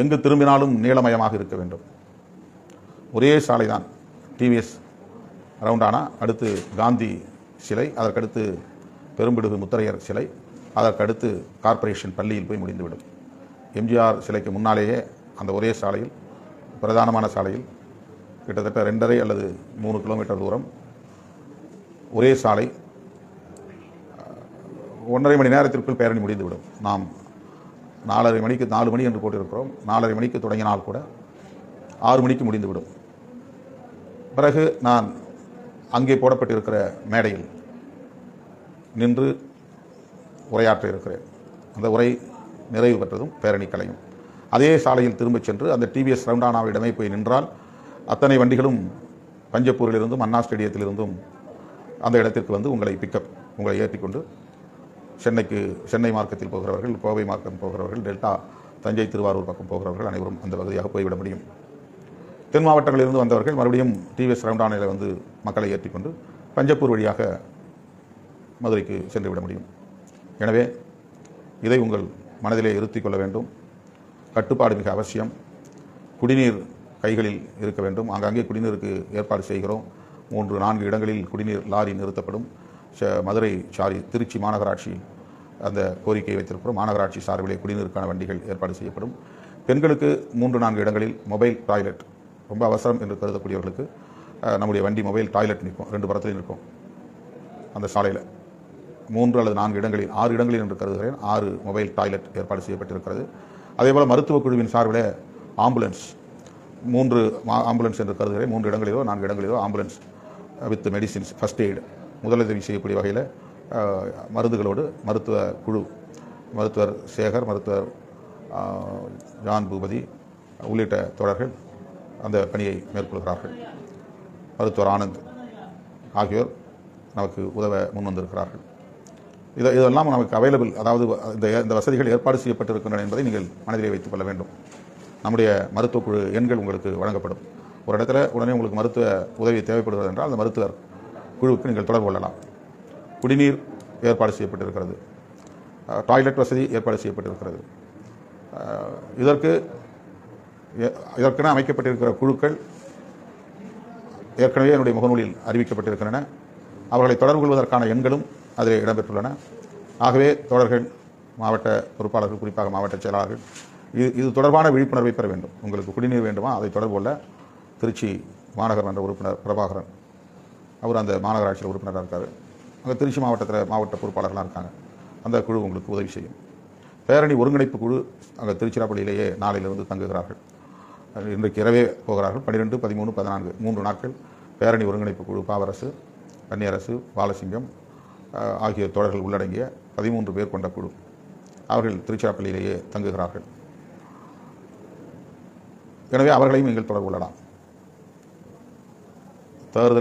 எங்கு திரும்பினாலும் நீளமயமாக இருக்க வேண்டும். ஒரே சாலை தான் டிவிஎஸ் ரவுண்டானா அடுத்து காந்தி சிலை அதற்கடுத்து பெரும்பிடுகு முத்தரையர் சிலை அதற்கடுத்து கார்ப்பரேஷன் பள்ளியில் போய் முடிந்துவிடும். எம்ஜிஆர் சிலைக்கு முன்னாலேயே அந்த ஒரே சாலையில் பிரதானமான சாலையில் கிட்டத்தட்ட ரெண்டரை அல்லது மூணு கிலோமீட்டர் தூரம் ஒரே சாலை ஒன்றரை மணி நேரத்திற்குள் பேரணி முடிந்துவிடும். நாம் நாலரை மணிக்கு நாலு மணி என்று போட்டிருக்கிறோம். நாலரை மணிக்கு தொடங்கினால் கூட ஆறு மணிக்கு முடிந்துவிடும். பிறகு நான் அங்கே போடப்பட்டிருக்கிற மேடையில் நின்று உரையாற்ற இருக்கிறேன். அந்த உரை நிறைவு பெற்றதும் பேரணி கலையும். அதே சாலையில் திரும்பச் சென்று அந்த டிவிஎஸ் ரவுண்டானாவிடமே போய் நின்றால் அத்தனை வண்டிகளும் பஞ்சப்பூரிலிருந்தும் அண்ணா ஸ்டேடியத்திலிருந்தும் அந்த இடத்திற்கு வந்து உங்களை பிக்கப் உங்களை ஏற்றிக்கொண்டு சென்னைக்கு சென்னை மார்க்கத்தில் போகிறவர்கள் கோவை மார்க்கம் போகிறவர்கள் டெல்டா தஞ்சை திருவாரூர் பக்கம் போகிறவர்கள் அனைவரும் அந்த பகுதியாக போய்விட முடியும். தென் மாவட்டங்களிலிருந்து வந்தவர்கள் மறுபடியும் டிவிஎஸ் ரவுண்டானையில் வந்து மக்களை ஏற்றிக்கொண்டு பஞ்சப்பூர் வழியாக மதுரைக்கு சென்று விட முடியும். எனவே இதை உங்கள் மனதிலே இருத்திக் கொள்ள வேண்டும். கட்டுப்பாடு மிக அவசியம். குடிநீர் கைகளில் இருக்க வேண்டும். ஆங்காங்கே குடிநீருக்கு ஏற்பாடு செய்கிறோம். மூன்று நான்கு இடங்களில் குடிநீர் லாரி நிறுத்தப்படும். மதுரை சாரி திருச்சி மாநகராட்சி அந்த கோரிக்கையை வைத்திருக்கிறோம். மாநகராட்சி சார்பிலே குடிநீருக்கான வண்டிகள் ஏற்பாடு செய்யப்படும். பெண்களுக்கு மூன்று நான்கு இடங்களில் மொபைல் டாய்லெட். ரொம்ப அவசரம் என்று கருதக்கூடியவர்களுக்கு நம்முடைய வண்டி மொபைல் டாய்லெட் நிற்கும். ரெண்டு புறத்துலையும் நிற்கும். அந்த சாலையில். மூன்று அல்லது நான்கு இடங்களில் ஆறு இடங்களில் என்று கருதுகிறேன். ஆறு மொபைல் டாய்லெட் ஏற்பாடு செய்யப்பட்டிருக்கிறது. அதேபோல் மருத்துவக் குழுவின் சார்பில் ஆம்புலன்ஸ். மூன்று மா- ஆம்புலன்ஸ் என்று கருதுகிறேன். மூன்று இடங்களிலோ நான்கு இடங்களிலோ ambulance with medicines first aid. முதலுதவி செய்யக்கூடிய வகையில் மருந்துகளோடு மருத்துவ குழு மருத்துவர் சேகர் மருத்துவர் ஜான் பூபதி உள்ளிட்ட தொடர்கள் அந்த பணியை மேற்கொள்கிறார்கள். மருத்துவர் ஆனந்த் ஆகியோர் நமக்கு உதவ முன் வந்திருக்கிறார்கள். இது இதெல்லாம் நமக்கு அவைலபிள் அதாவது இந்த இந்த வசதிகள் ஏற்பாடு செய்யப்பட்டிருக்கின்றன என்பதை நீங்கள் மனதிலே வைத்துக் கொள்ள வேண்டும். நம்முடைய மருத்துவ குழு எண்கள் உங்களுக்கு வழங்கப்படும். ஒரு இடத்துல உடனே உங்களுக்கு மருத்துவ உதவி தேவைப்படுகிறது என்றால் அந்த மருத்துவர் குழுவுக்கு நீங்கள் தொடர்பு கொள்ளலாம். குடிநீர் ஏற்பாடு செய்யப்பட்டிருக்கிறது. டாய்லெட் வசதி ஏற்பாடு செய்யப்பட்டிருக்கிறது. இதற்கு இதற்கென அமைக்கப்பட்டிருக்கிற குழுக்கள் ஏற்கனவே என்னுடைய முகநூலில் அறிவிக்கப்பட்டிருக்கின்றன. அவர்களை தொடர்பு கொள்வதற்கான எண்களும் அதில் இடம்பெற்றுள்ளன. ஆகவே தோழர்கள் மாவட்ட பொறுப்பாளர்கள் குறிப்பாக மாவட்ட செயலாளர்கள் இது இது தொடர்பான விழிப்புணர்வை பெற வேண்டும். உங்களுக்கு குடிநீர் வேண்டுமா? அதை தொடர்பு கொள்ள திருச்சி மாநகர் மன்ற உறுப்பினர் பிரபாகரன் அவர் அந்த மாநகராட்சியில் உறுப்பினராக இருக்கார். அங்கே திருச்சி மாவட்டத்தில் மாவட்ட பொறுப்பாளர்களாக இருக்காங்க. அந்த குழு உங்களுக்கு உதவி செய்யும். பேரணி ஒருங்கிணைப்பு குழு அங்கே திருச்சிராப்பள்ளியிலேயே நாளையிலிருந்து தங்குகிறார்கள். இன்றைக்கு இரவே போகிறார்கள். பன்னிரெண்டு பதிமூணு பதினான்கு மூன்று நாட்கள் பேரணி ஒருங்கிணைப்பு குழு பாவரசு கன்னியரசு பாலசிங்கம் ஆகிய தோழர்கள் உள்ளடங்கிய பதிமூன்று பேர் கொண்ட குழு அவர்கள் திருச்சிராப்பள்ளியிலேயே தங்குகிறார்கள். எனவே அவர்களையும் நீங்கள் தொடர்பு கொள்ளலாம். தேர்தல்